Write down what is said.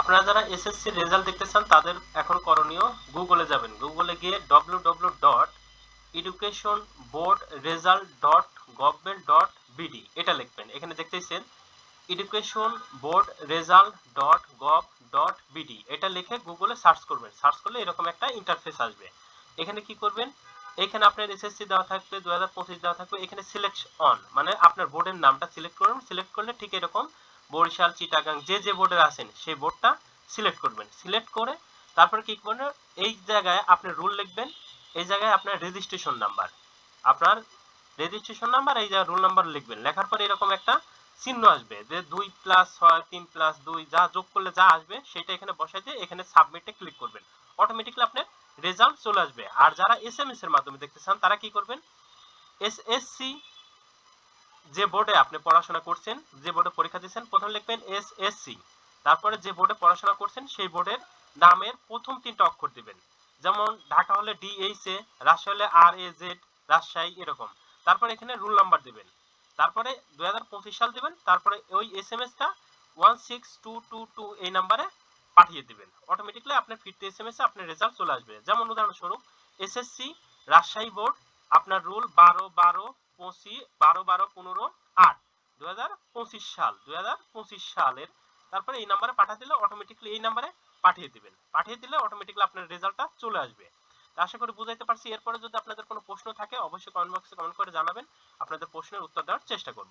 আপনারা যারা SSC result দেখতে চান, তাদের এখন করণীয় গুগলে যাবেন। গুগলে গিয়ে W W dot education board result dot government dot BD এটা লিখবেন। এখানে দেখতেছেন education board result dot gov dot BD এটা লিখে গুগলে সার্চ করবেন। সার্চ করলে এরকম একটা ইন্টারফেস আসবে। এখানে কি করবেন? এখানে আপনার এসএসসি দেওয়া থাকবে দু হাজার পঁচিশ দেওয়া থাকবে। এখানে সিলেক্ট অন মানে আপনার বোর্ডের নামটা সিলেক্ট করবেন সিলেক্ট করলে ঠিক এরকম বরিশাল, চিটাগাং, যে যে বোর্ডে আছেন, সেই বোর্ডটা সিলেক্ট করবেন। সিলেক্ট করে তারপরে কি করবেন? এই জায়গায় আপনি রুল লিখবেন, এই জায়গায় আপনার রেজিস্ট্রেশন নাম্বার আপনার রেজিস্ট্রেশন নাম্বার এই জায়গায় রোল নাম্বার লিখবেন। লেখার পরে এরকম একটা চিহ্ন আসবে যে দুই প্লাস ছয়, তিন প্লাস দুই, যা যোগ করলে যা আসবে, সেটা এখানে বসাই দিয়ে এখানে সাবমিটে ক্লিক করবেন। অটোমেটিকলি আপনার রেজাল্ট চলে আসবে। আর যারা এস এম এস এর মাধ্যমে দেখতে চান, তারা কি করবেন? এস এস সি যে বোর্ডে আপনি পড়াশোনা করছেন, যে বোর্ডে পরীক্ষা দিচ্ছেন প্রথম লিখবেন এস এস সি তারপরে যে বোর্ডে পড়াশোনা করছেন, সেই বোর্ডের নামের প্রথম তিনটা অক্ষর দিবেন। যেমন ঢাকা হলে ডি এইচ এ রাজশাহী হলে আর এ জেড রাজশাহী এরকম। তারপরে এখানে রুল নাম্বার দিবেন। তারপরে দুই হাজার পঁচিশ সাল দিবেন, তারপরে ওই S M এসটা one six two two two এই নাম্বারে পাঠিয়ে দিবেন। অটোমেটিকলি আপনার ফিরতে এস এম এস আপনার রেজাল্ট চলে আসবে। যেমন উদাহরণস্বরূপ এসএসসি রাজশাহী বোর্ড, আপনার রুল বারো বারো পঁচিশ, বারো বারো, পনেরো, আট। দু সাল দু হাজার পঁচিশ সালের তারপরে এই নাম্বারে পাঠিয়ে দিলে অটোমেটিকলি এই নাম্বারে পাঠিয়ে দিবেন। পাঠিয়ে দিলে অটোমেটিকলি আপনার রেজাল্টটা চলে আসবে। আশা করি বুঝাইতে পারছি। এরপরে যদি আপনাদের কোনো প্রশ্ন থাকে, অবশ্যই কমেন্ট বক্সে কমেন্ট করে জানাবেন। আপনাদের প্রশ্নের উত্তর দেওয়ার চেষ্টা করব।